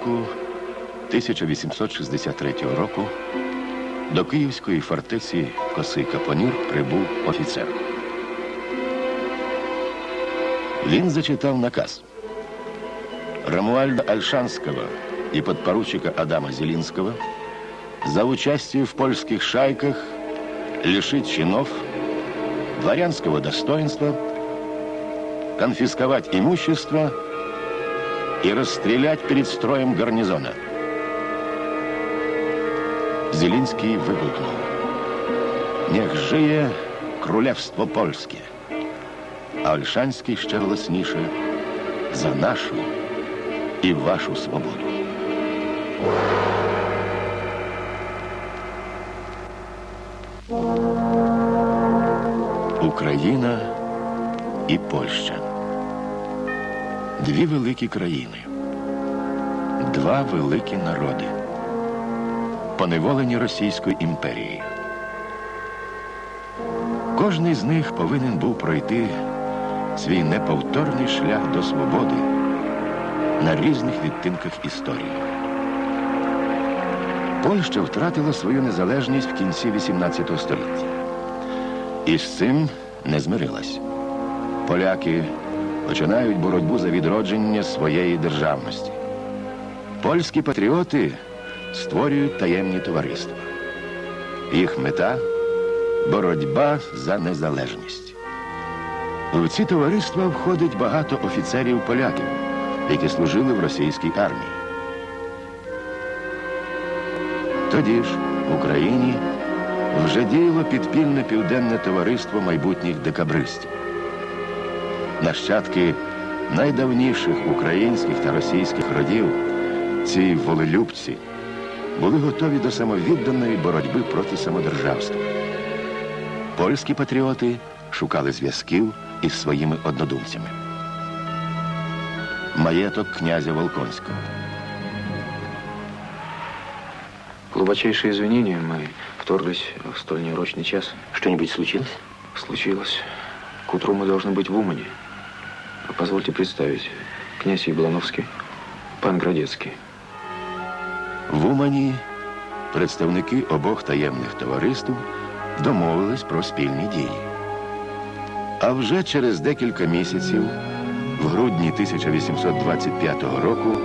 Влітку 1863 року до київської фортеці Коси Капонір прибув офіцер. Він зачитав наказ. Рамуальда Альшанского и подпоручика Адама Зелинского за участие в польских шайках лишить чинов, дворянского достоинства, конфисковать имущество и расстрелять перед строем гарнизона. Зелинский вигукнув. Нех жиє крólewstwo польське. А Ольшанський ще голосніше за нашу і вашу свободу. Україна і Польща. Дві великі країни, два великі народи, поневолені Російською імперією. Кожний з них повинен був пройти свій неповторний шлях до свободи на різних відтинках історії. Польща втратила свою незалежність в кінці XVIII століття. І з цим не змирилась. Поляки починають боротьбу за відродження своєї державності. Польські патріоти створюють таємні товариства. Їх мета боротьба за незалежність. В ці товариства входить багато офіцерів поляків, які служили в російській армії. Тоді ж в Україні вже діяло підпільне південне товариство майбутніх декабристів Нащадки найдавніших українських та російських родів, ці волелюбці, були готові до самовідданої боротьби проти самодержавства. Польські патріоти шукали зв'язків із своїми однодумцями. Маєток князя Волконського. Глубочайшие извинения, мы вторглись в столь неурочный час. Что-нибудь случилось? Случилось. К утру мы должны быть в Умане. Позвольте представить, князь Яблановский, пан Градецкий. В Умані представники обох таємних товариств домовились про спільні дії. А вже через декілька місяців, в грудні 1825 року,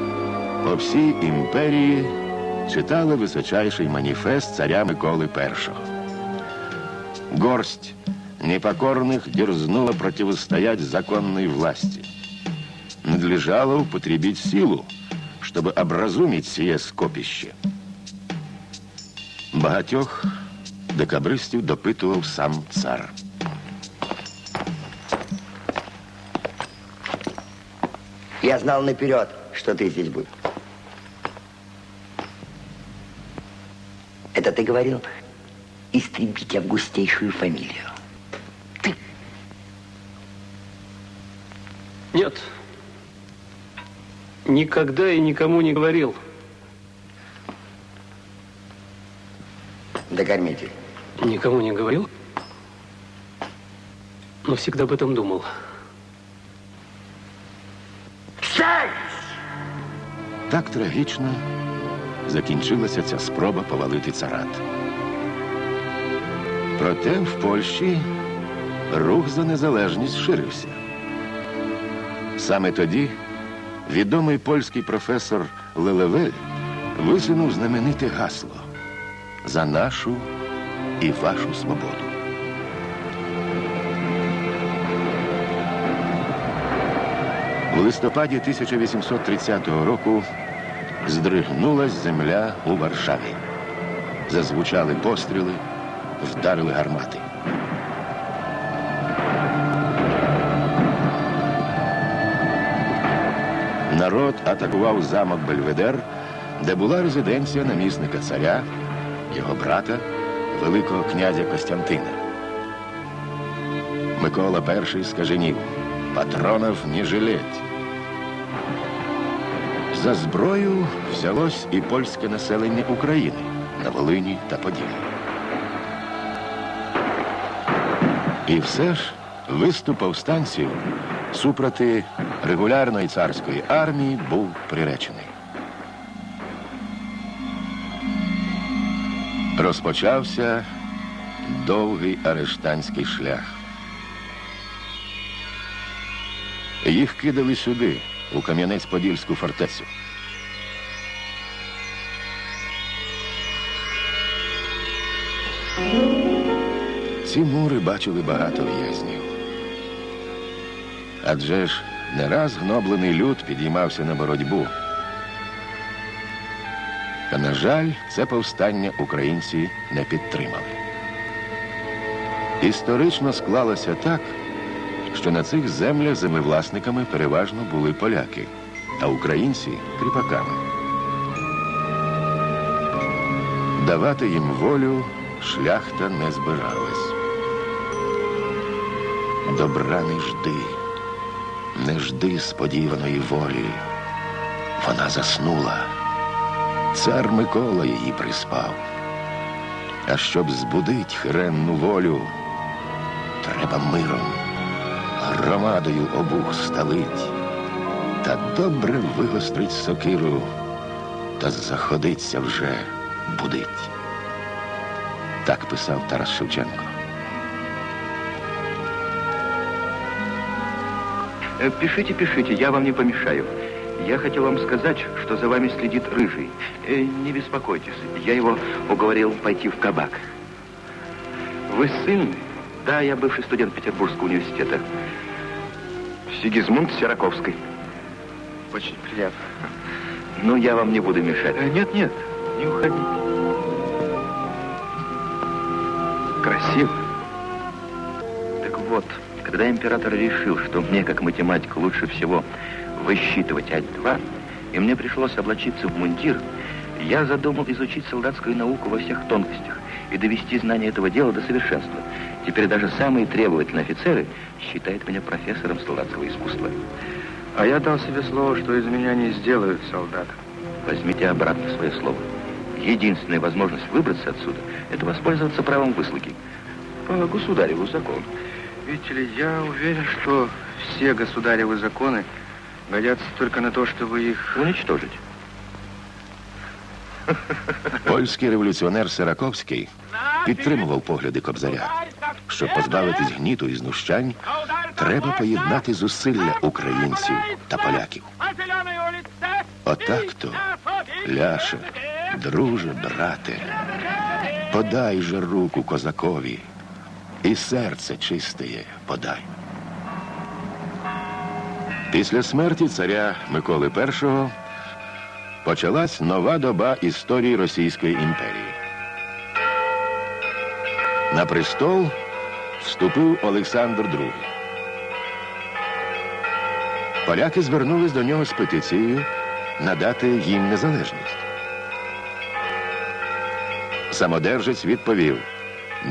по всій імперії читали височайший маніфест царя Миколи І. Горсть непокорных дерзнула противостоять законной власти. Надлежало употребить силу, чтобы образумить сие скопище. Багатьох декабристів допитував сам цар. Я знал наперед, что ты здесь будешь. Это ты говорил истребить августейшую фамилию. Никогда и никому не говорил. Докормитель. Никому не говорил. Но всегда об этом думал. Так трагічно закінчилася ця спроба повалити царат. Проте в Польщі рух за незалежність ширився. Саме тоді відомий польський професор Лелевель висунув знамените гасло за нашу і вашу свободу. У листопаді 1830 року здригнулась земля у Варшаві. Зазвучали постріли, вдарили гармати. Народ атакував замок Бельведер, де була резиденція намісника царя, його брата, Великого князя Костянтина. Микола І скаженів, патронов не жалеть. За зброю взялось і польське населення України на Волині та Поділі. І все ж виступ повстанців супроти регулярної царської армії був приречений. Розпочався довгий арештанський шлях. Їх кидали сюди, у Кам'янець-Подільську фортецю. Ці мури бачили багато в'язнів. Адже ж не раз гноблений люд підіймався на боротьбу. Та, на жаль, це повстання українці не підтримали. Історично склалося так, що на цих землях землевласниками переважно були поляки, а українці кріпаками. Давати їм волю шляхта не збиралась. Добра не жди, не жди сподіваної волі. Вона заснула. Цар Микола її приспав. А щоб збудить хренну волю, треба миром, громадою обух сталить, та добре вигострить сокиру, та заходиться вже будить. Так писав Тарас Шевченко. Пишите, пишите, я вам не помешаю. Я хотел вам сказать, что за вами следит Рыжий. Э, Не беспокойтесь, я его уговорил пойти в кабак. Вы сын? Да, я бывший студент Петербургского университета. Сигизмунд Сираковской. Очень приятно. Ну, я вам не буду мешать. Нет, нет, не уходите. Красиво. Так вот, когда император решил, что мне, как математику, лучше всего высчитывать Ать-2, и мне пришлось облачиться в мундир, я задумал изучить солдатскую науку во всех тонкостях и довести знание этого дела до совершенства. Теперь даже самые требовательные офицеры считают меня профессором солдатского искусства. А я дал себе слово, что из меня не сделают солдата. Возьмите обратно свое слово. Единственная возможность выбраться отсюда – это воспользоваться правом выслуги. По государеву закону. Видите ли, я уверен, что все государевы законы годятся только на то, чтобы их... Уничтожить. Польський революціонер Сираковський підтримував погляди Кобзаря. Щоб позбавитись гніту і знущань, треба поєднати зусилля українців та поляків. Отак то, Ляше, друже, брате, подай же руку козакові, і серце чистеє подай. Після смерті царя Миколи І почалась нова доба історії Російської імперії. На престол вступив Олександр II. Поляки звернулись до нього з петицією надати їм незалежність. Самодержець відповів: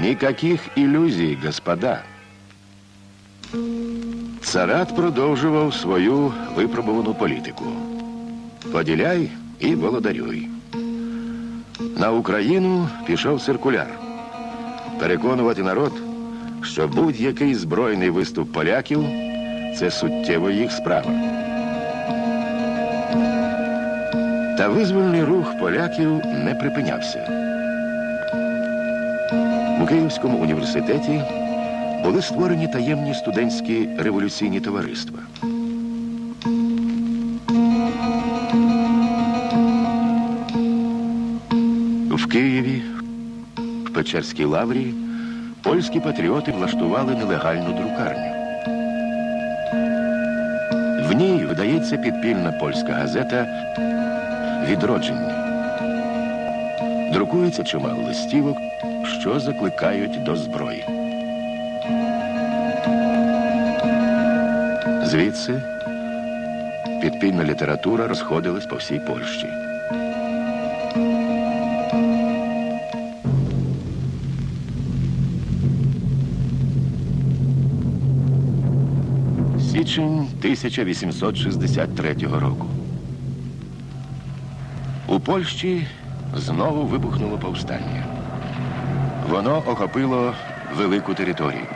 Ніяких ілюзій, господа. Царат продовжував свою випробувану політику. Поділяй і володарюй. На Україну пішов циркуляр. Переконувати народ, що будь-який збройний виступ поляків це суттєво їх справа. Та визвольний рух поляків не припинявся. У Київському університеті були створені таємні студентські революційні товариства. В Києві, в Печерській лаврі, польські патріоти влаштували нелегальну друкарню. В ній видається підпільна польська газета Відродження. Друкується чимало листівок, що закликають до зброї. Звідси підпільна література розходилась по всій Польщі. Січень 1863 року. У Польщі знову вибухнуло повстання. Воно охопило велику територію.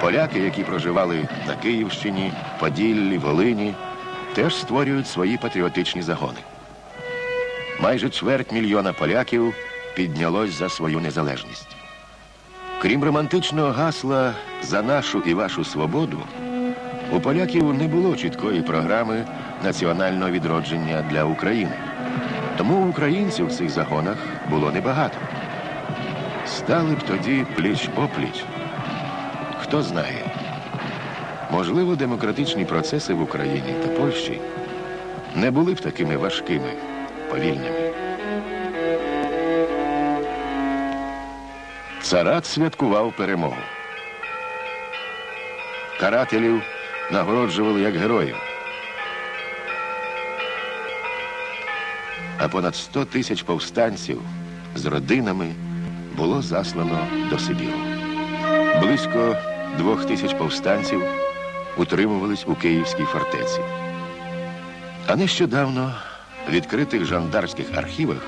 Поляки, які проживали на Київщині, Поділлі, Волині, теж створюють свої патріотичні загони. майже чверть мільйона поляків піднялось за свою незалежність. Крім романтичного гасла за нашу і вашу свободу, у поляків не було чіткої програми національного відродження для України. Тому українців в цих загонах було небагато. Стали б тоді пліч опліч. Хто знає, можливо, демократичні процеси в Україні та Польщі не були б такими важкими, повільними. Царат святкував перемогу. Карателів нагороджували як героїв. А понад 100 тисяч повстанців з родинами було заслано до Сибіру. Близько двох тисяч повстанців утримувались у Київській фортеці. А нещодавно в відкритих жандарських архівах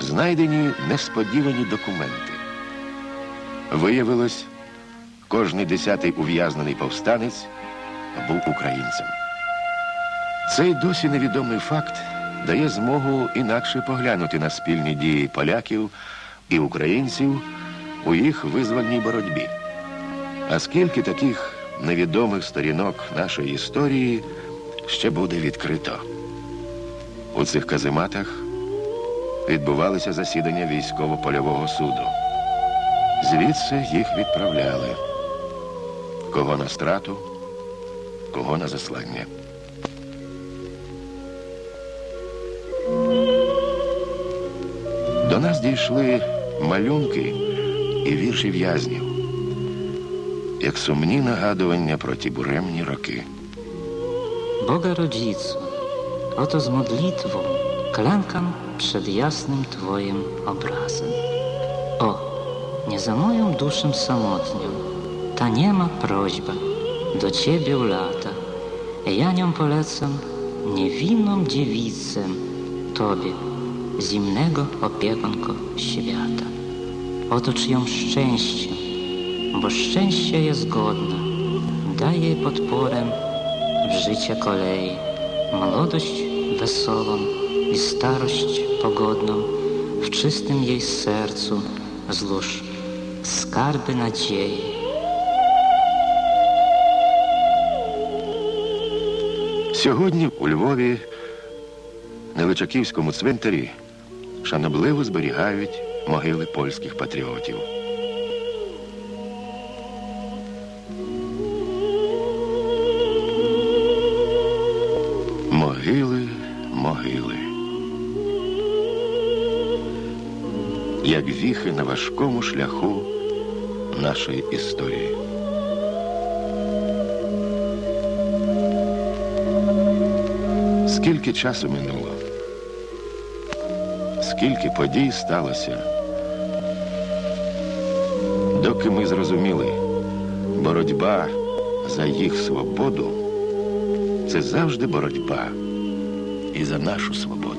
знайдені несподівані документи. Виявилось, кожний десятий ув'язнений повстанець був українцем. Цей досі невідомий факт дає змогу інакше поглянути на спільні дії поляків і українців у їх визвольній боротьбі. А скільки таких невідомих сторінок нашої історії ще буде відкрито? У цих казематах відбувалися засідання військово-польового суду. Звідси їх відправляли. Кого на страту, кого на заслання. До нас дійшли малюнки і вірші в'язнів, як сумні нагадування про ті буремні роки. Boga Rodzicu, oto z modlitwą klękam przed jasnym Twoim obrazem. O, nie za moją duszę samotnią, ta niema prośba do Ciebie u lata. Ja nią polecam niewinną dziewicę Tobie, zimnego opiekunko świata. Otocz ją szczęściem, bo szczęście jest godne. Daj jej podporę w życie kolei, młodość wesołą i starość pogodną, w czystym jej sercu złóż skarby nadziei. Сьогодні у Львові на Личаківському цвинтарі шанобливо зберігають могили польських патріотів. Могили, могили. Як віхи на важкому шляху нашої історії. Скільки часу минуло? Скільки подій сталося? Доки ми зрозуміли, боротьба за їх свободу це завжди боротьба і за нашу свободу.